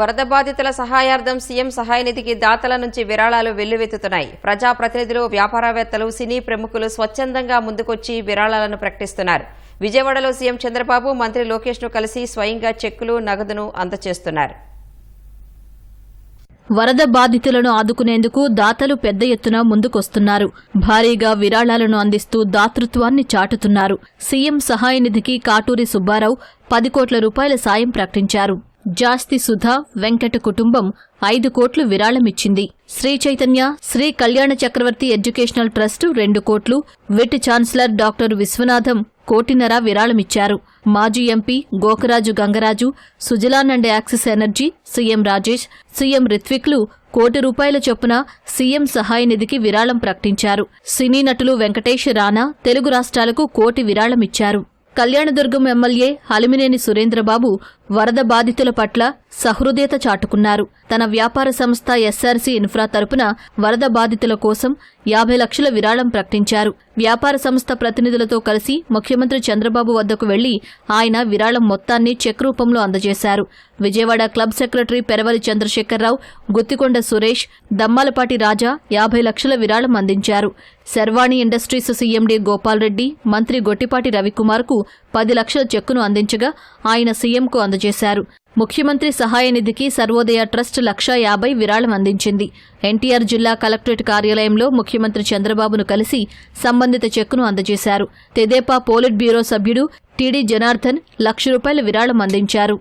వరద బాధితుల సహాయార్థం సీఎం సహాయ నిధికి దాతల నుంచి విరాళాలు వెల్లువెత్తుతున్నాయి. ప్రజాప్రతినిధులు వ్యాపారవేత్తలు సినీ ప్రముఖులు స్వచ్ఛందంగా ముందుకొచ్చి విరాళాలను ప్రకటిస్తున్నారు. విజయవాడలో సీఎం చంద్రబాబు మంత్రి లోకేష్ను కలిసి స్వయంగా చెక్కులు నగదును అందజేస్తున్నారు వరద బాధితులను ఆదుకునేందుకు దాతలు పెద్ద ఎత్తున ముందుకొస్తున్నారు. భారీగా విరాళాలను అందిస్తూ దాతృత్వాన్ని చాటుతున్నారు. సీఎం సహాయ నిధికి కాటూరి సుబ్బారావు పది కోట్ల రూపాయల సాయం ప్రకటించారు. జాస్తి సుధా వెంకట కుటుంబం ఐదు కోట్లు విరాళమిచ్చింది. శ్రీ చైతన్య శ్రీ కళ్యాణ చక్రవర్తి ఎడ్యుకేషనల్ ట్రస్ట్ రెండు కోట్లు విట్ ఛాన్సలర్ డాక్టర్ విశ్వనాథం కోటిన్నర విరాళమిచ్చారు. మాజీ MP Gokaraju Gangaraju Suzlon and Axis energy CM Rajesh CM రిత్విక్లు కోటి రూపాయల చొప్పున సీఎం సహాయ నిధికి విరాళం ప్రకటించారు. సినీ నటులు వెంకటేష్ రాణా తెలుగు రాష్ట్రాలకు కోటి విరాళమిచ్చారు. కళ్యాణదుర్గం ఎమ్మెల్యే హలిమినేని సురేంద్రబాబు వరద బాధితుల పట్ల సహృదయత చాటుకున్నారు. తన వ్యాపార సంస్థ ఎస్ఆర్సీ ఇన్ఫ్రా తరపున వరద బాధితుల కోసం యాభై లక్షల విరాళం ప్రకటించారు. వ్యాపార సంస్థ ప్రతినిధులతో కలిసి ముఖ్యమంత్రి చంద్రబాబు వద్దకు వెళ్ళి ఆయన విరాళం మొత్తాన్ని చెక్ రూపంలో అందజేశారు. విజయవాడ క్లబ్ సెక్రటరీ పెరవలి చంద్రశేఖరరావు గుత్తికొండ సురేష్ దమ్మాలపాటి రాజా యాభై లక్షల విరాళం అందించారు. శర్వాణి ఇండస్ట్రీస్ సీఎండీ గోపాల్ రెడ్డి మంత్రి గొట్టిపాటి రవికుమార్కు పది లక్షల చెక్కును అందించగా ఆయన సీఎంకు అందజేశారు. ముఖ్యమంత్రి సహాయ నిధికి సర్వోదయ ట్రస్ట్ లక్షా యాభై విరాళం అందించింది. ఎన్టీఆర్ జిల్లా కలెక్టరేట్ కార్యాలయంలో ముఖ్యమంత్రి చంద్రబాబును కలిసి సంబంధిత చెక్కును అందజేశారు. తెదేపా పోలిట్ బ్యూరో సభ్యుడు టీడీ జనార్దన్ లక్ష రూపాయల విరాళం అందించారు.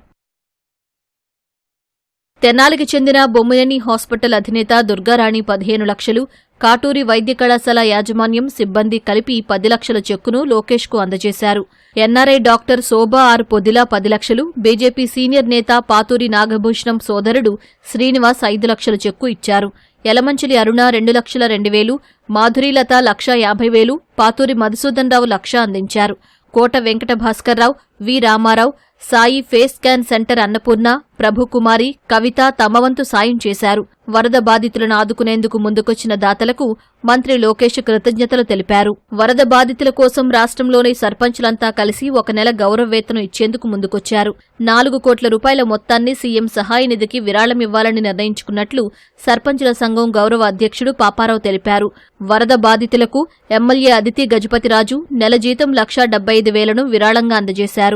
తెనాలికి చెందిన బొమ్మయని హాస్పిటల్ అధినేత దుర్గారాణి పదిహేను లక్షలు కాటూరి వైద్య కళాశాల యాజమాన్యం సిబ్బంది కలిపి పది లక్షల చెక్కును లోకేష్కు అందజేశారు. NRI doctor Shobha R Podila పది లక్షలు బీజేపీ సీనియర్ నేత పాతూరి నాగభూషణం సోదరుడు శ్రీనివాస్ ఐదు లక్షల చెక్కు ఇచ్చారు. యలమంచిలి అరుణ రెండు లక్షల రెండు వేలు మాధురీలత లక్ష యాభై వేలు పాతూరి మధుసూదన్ రావు లక్ష అందించారు. Kota Venkata Bhaskarrao V Ramarao Sai face scan centre Annapurna Prabhukumari Kavitha తమవంతు సాయం చేశారు. వరద బాధితులను ఆదుకునేందుకు ముందుకొచ్చిన దాతలకు మంత్రి లోకేష్ కృతజ్ఞతలు తెలిపారు. వరద బాధితుల కోసం రాష్ట్రంలోని సర్పంచులంతా కలిసి ఒక నెల గౌరవ వేతనం ఇచ్చేందుకు ముందుకొచ్చారు. నాలుగు కోట్ల రూపాయల మొత్తాన్ని సీఎం సహాయ నిధికి విరాళం ఇవ్వాలని నిర్ణయించుకున్నట్లు సర్పంచుల సంఘం గౌరవ అధ్యక్షుడు పాపారావు తెలిపారు. వరద బాధితులకు ఎమ్మెల్యే అదితి గజపతిరాజు నెల జీతం లక్షా డెబ్బై ఐదు వేలను విరాళంగా అందజేశారు.